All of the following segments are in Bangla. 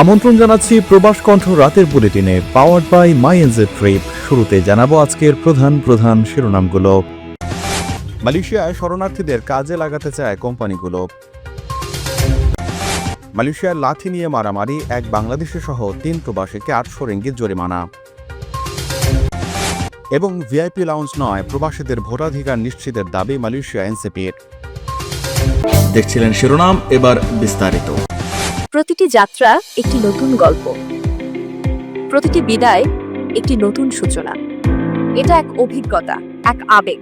আমন্ত্রণ জানাচ্ছি প্রবাস কণ্ঠ রাতের বুলেটিনে powered by my NJ trip শুরুতে জানাব আজকের প্রধান প্রধান শিরোনামগুলো। মালয়েশিয়ায় শরণার্থীদের কাজে লাগাতে চায় কোম্পানিগুলো। মালয়েশিয়ার লাথি নিয়ে মারামারি, এক বাংলাদেশি সহ তিন প্রবাসীকে আটশো রেঙ্গিত জরিমানা। এবং ভিআইপি লাউঞ্জ নয়, প্রবাসীদের ভোটাধিকার নিশ্চিতের দাবি মালয়েশিয়া এনসিপির দেখছিলেন শিরোনাম, এবার বিস্তারিত। প্রতিটি যাত্রা একটি নতুন গল্প। প্রতিটি বিদায় একটি নতুন সূচনা। এটা এক অভিজ্ঞতা, এক আবেগ।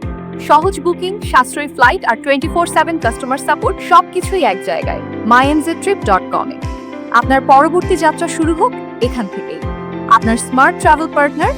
সহজ বুকিং, সাশ্রয়ী ফ্লাইট আর twenty four seven customer support সবকিছুই এক জায়গায়। মাইএনজে ট্রিপ ডট কমে আপনার পরবর্তী যাত্রা শুরু হোক এখান থেকেই। আপনার স্মার্ট ট্রাভেল পার্টনার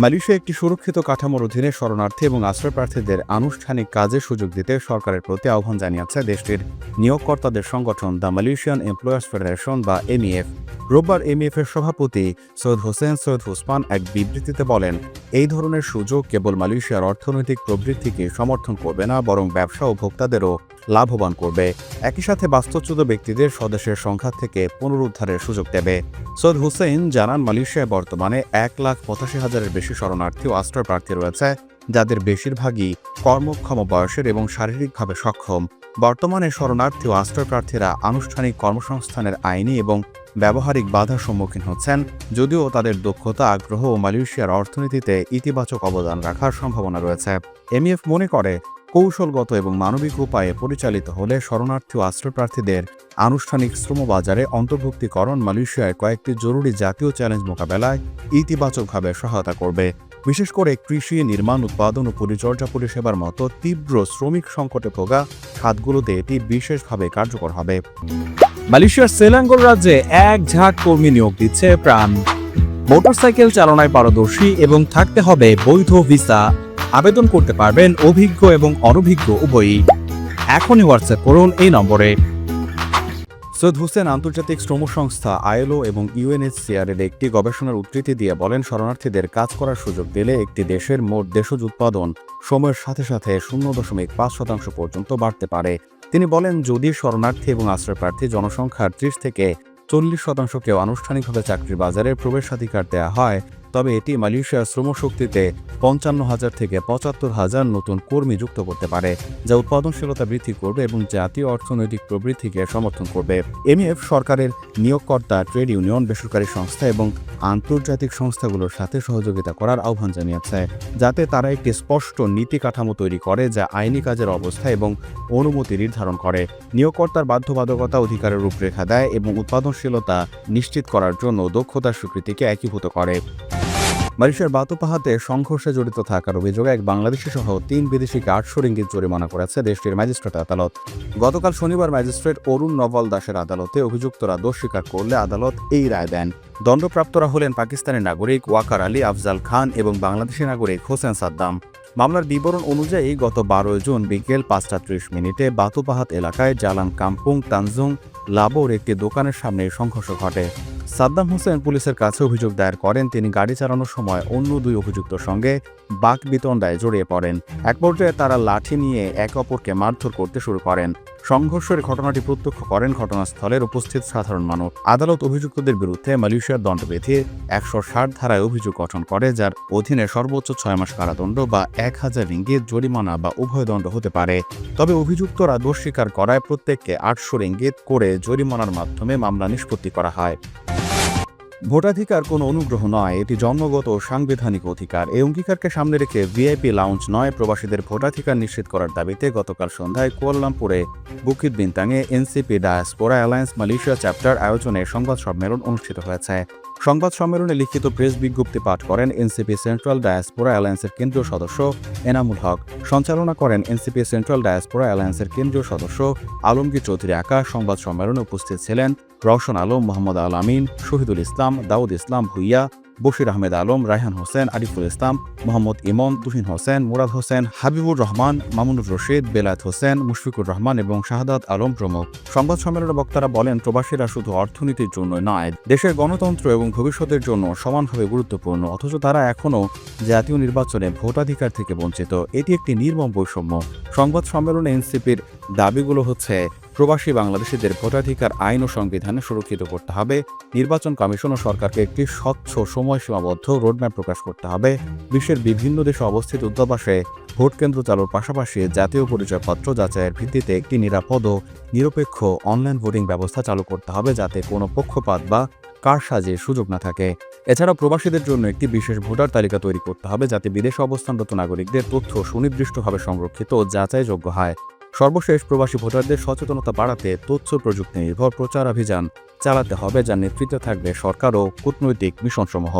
মালয়েশিয়া একটি সুরক্ষিত কাঠামোর অধীনে শরণার্থী এবং আশ্রয়প্রার্থীদের আনুষ্ঠানিক কাজের সুযোগ দিতে সরকারের প্রতি আহ্বান জানিয়েছে দেশটির নিয়োগকর্তাদের সংগঠন দ্য মালয়েশিয়ান এমপ্লয়ার্স ফেডারেশন বা এমইএফ। রোববার এমইএফ এর সভাপতি সৈয়দ হোসেন সৈয়দ হুসমান এক বিবৃতিতে বলেন, এই ধরনের সুযোগ কেবল মালয়েশিয়ার অর্থনৈতিক প্রবৃদ্ধিকে সমর্থন করবে না, বরং ব্যবসা ও ভোক্তাদেরও লাভবান করবে। একই সাথে বাস্তুচ্যুত ব্যক্তিদের স্বদেশের সংখ্যা থেকে পুনরুদ্ধারের সুযোগ দেবে। সৈয়দ হুসেন জানান, মালয়েশিয়ায় বর্তমানে এক লাখ পঁচাশি হাজারের বেশি শরণার্থী ও আশ্রয় প্রার্থী রয়েছে, যাদের বেশিরভাগই কর্মক্ষম বয়সের এবং শারীরিকভাবে সক্ষম। বর্তমানে শরণার্থী ও আশ্রয় প্রার্থীরা আনুষ্ঠানিক কর্মসংস্থানের আইনি এবং ব্যবহারিক বাধার সম্মুখীন হচ্ছেন, যদিও তাদের দক্ষতা, আগ্রহ ও মালয়েশিয়ার অর্থনীতিতে ইতিবাচক অবদান রাখার সম্ভাবনা রয়েছে। এমইএফ মনে করে কৌশলগত এবং মানবিক উপায়ে পরিচালিত হলে শরণার্থী ও আশ্রয়প্রার্থীদের আনুষ্ঠানিক শ্রমবাজারে অন্তর্ভুক্তিকরণ মালয়েশিয়ায় কয়েকটি জরুরি জাতীয় চ্যালেঞ্জ মোকাবেলায় ইতিবাচকভাবে সহায়তা করবে। বিশেষ করে কৃষি, নির্মাণ, উৎপাদন ও পরিচর্যা পরিষেবার মতো তীব্র শ্রমিক সংকটে ভোগা খাতগুলোতে এটি বিশেষভাবে কার্যকর হবে। মালয়েশিয়ার সেলাঙ্গোর রাজ্যে এক ঝাঁক কর্মী নিয়োগ দিচ্ছে প্রাণ। মোটরসাইকেল চালনায় পারদর্শী এবং থাকতে হবে বৈধ ভিসা। আবেদন করতে পারবেন অভিজ্ঞ এবং অনভিজ্ঞ উভয়ই। এখনই হোয়াটসঅ্যাপ করুন এই নম্বরে। সৈয়দ হোসেন আন্তর্জাতিক শ্রম সংস্থা আইএলও এবং ইউএনএইচসিআর এর একটি গবেষণার উদ্ধৃতি দিয়ে বলেন, শরণার্থীদের কাজ করার সুযোগ দিলে একটি দেশের মোট দেশজ উৎপাদন সময়ের সাথে সাথে শূন্য দশমিক পাঁচ শতাংশ পর্যন্ত বাড়তে পারে। তিনি বলেন, যদি শরণার্থী এবং আশ্রয়প্রার্থী জনসংখ্যার ত্রিশ থেকে চল্লিশ শতাংশকেও আনুষ্ঠানিকভাবে চাকরির বাজারে প্রবেশাধিকার দেওয়া হয় তবে এটি মালয়েশিয়ার শ্রমশক্তিতে পঞ্চান্ন হাজার থেকে পঁচাত্তর হাজার নতুন কর্মী যুক্ত করতে পারে, যা উৎপাদনশীলতা বৃদ্ধি করবে এবং জাতীয় অর্থনৈতিক প্রবৃদ্ধিকে সমর্থন করবে। এমএফ সরকারের নিয়োগকর্তা ট্রেড ইউনিয়ন, বেসরকারি সংস্থা এবং আন্তর্জাতিক সংস্থাগুলোর সাথে সহযোগিতা করার আহ্বান জানিয়েছে, যাতে তারা একটি স্পষ্ট নীতি কাঠামো তৈরি করে যা আইনি কাজের অবস্থা এবং অনুমতি নির্ধারণ করে। নিয়োগকর্তার বাধ্যবাধকতা অধিকারের রূপরেখা দেয় এবং উৎপাদনশীলতা নিশ্চিত করার জন্য দক্ষতার স্বীকৃতিকে একীভূত করে। মালয়েশিয়ার বাতুপাহাতে সংঘর্ষে জড়িত থাকার অভিযোগে এক বাংলাদেশি সহ তিন বিদেশিকে আটশো রিঙ্গিত জরিমানা করেছে দেশটির ম্যাজিস্ট্রেট আদালত। গতকাল শনিবার ম্যাজিস্ট্রেট অরুণ নভল দাসের আদালতে অভিযুক্তরা দোষ স্বীকার করলে আদালত এই রায় দেন। দণ্ডপ্রাপ্তরা হলেন পাকিস্তানের নাগরিক ওয়াকার আলী আফজাল খান এবং বাংলাদেশি নাগরিক হোসেন সাদ্দাম। মামলার বিবরণ অনুযায়ী গত বারোই জুন বিকেল পাঁচটা ত্রিশ মিনিটে বাতুপাহাত এলাকায় জালান কাম্পুং তানজুং লাবোর একটি দোকানের সামনে সংঘর্ষ ঘটে। সাদ্দাম হোসেন পুলিশের কাছে অভিযোগ দায়ের করেন, তিনি গাড়ি চালানোর সময় অন্য দুই অভিযুক্তর সঙ্গে বাক বিতণ্ডায় জড়িয়ে পড়েন। এক পর্যায়ে তারা লাঠি নিয়ে একে অপরকে মারধর করতে শুরু করেন। সংঘর্ষের ঘটনাটি প্রত্যক্ষ করেন ঘটনাস্থলের উপস্থিত সাধারণ মানুষ। আদালত অভিযুক্তদের বিরুদ্ধে মালয়েশিয়ার দণ্ডবিধি একশো ষাট ধারায় অভিযোগ গঠন করে, যার অধীনে সর্বোচ্চ ছয় মাস কারাদণ্ড বা এক হাজার রিঙ্গিত জরিমানা বা উভয় দণ্ড হতে পারে। তবে অভিযুক্তরা দোষ স্বীকার করায় প্রত্যেককে আটশো রিঙ্গিত করে জরিমানার মাধ্যমে মামলা নিষ্পত্তি করা হয়। ভোটাধিকার কোনো অনুগ্রহ নয়, এটি জন্মগত ও সাংবিধানিক অধিকার। এই অঙ্গীকারকে সামনে রেখে ভিআইপি লাউঞ্জ নয়, প্রবাসীদের ভোটাধিকার নিশ্চিত করার দাবিতে গতকাল সন্ধ্যায় কুয়ালালামপুরে Bukit বিন্তাঙে NCP, diaspora, alliance, Malaysia chapter আয়োজনে সংবাদ সম্মেলন অনুষ্ঠিত হয়েছে। সংবাদ সম্মেলনে লিখিত প্রেস বিজ্ঞপ্তি পাঠ করেন এনসিপি সেন্ট্রাল ডায়াসপোরা অ্যালায়েন্সের কেন্দ্রীয় সদস্য এনামুল হক। সঞ্চালনা করেন এনসিপি সেন্ট্রাল ডায়াসপোরা অ্যালায়েন্সের কেন্দ্রীয় সদস্য আলমগীর চৌধুরী আকাশ সংবাদ সম্মেলনে উপস্থিত ছিলেন রওশন আলম, মোহাম্মদ আল আমিন, শহীদুল ইসলাম, দাউদ ইসলাম ভুইয়া, বশির আহমেদ আলম, রায়হান হোসেন, আরিফুল ইসলাম, মোহাম্মদ ইমন, তুহিন হোসেন, মুরাদ হোসেন, হাবিবুর রহমান, মামুনুর রশিদ, বেলায়েত হোসেন, মুশফিকুর রহমান এবং শাহাদাত আলম প্রমুখ। সংবাদ সম্মেলনে বক্তারা বলেন, প্রবাসীরা শুধু অর্থনীতির জন্য নয়, দেশের গণতন্ত্র এবং ভবিষ্যতের জন্য সমানভাবে গুরুত্বপূর্ণ, অথচ তারা এখনও জাতীয় নির্বাচনে ভোটাধিকার থেকে বঞ্চিত। এটি একটি নির্মম বৈষম্য। সংবাদ সম্মেলনে এনসিপির দাবিগুলো হচ্ছে প্রবাসী বাংলাদেশিদের ভোটাধিকার আইন ও সংবিধানে সুরক্ষিত করতে হবে। নির্বাচন কমিশন ও সরকারকে একটি স্বচ্ছ, সময়সীমাবদ্ধ রোডম্যাপ প্রকাশ করতে হবে। বিশ্বের বিভিন্ন দেশে অবস্থিত দূতাবাসে ভোট কেন্দ্র চালুর পাশাপাশি জাতীয় পরিচয়পত্র যাচাইয়ের ভিত্তিতে একটি নিরাপদ ও নিরপেক্ষ অনলাইন ভোটিং ব্যবস্থা চালু করতে হবে যাতে কোনো পক্ষপাত বা কারসাজির সুযোগ না থাকে। এছাড়া প্রবাসীদের জন্য একটি বিশেষ ভোটার তালিকা তৈরি করতে হবে যাতে বিদেশে অবস্থানরত নাগরিকদের তথ্য সুনির্দিষ্টভাবে সংরক্ষিত ও যাচাইযোগ্য হয়। সর্বশেষ প্রবাসী ভোটারদের সচেতনতা বাড়াতে তথ্য প্রযুক্তি নির্ভর প্রচার অভিযান চালাতে হবে, যার নেতৃত্বে থাকবে সরকার ও কূটনৈতিক মিশনসমূহ।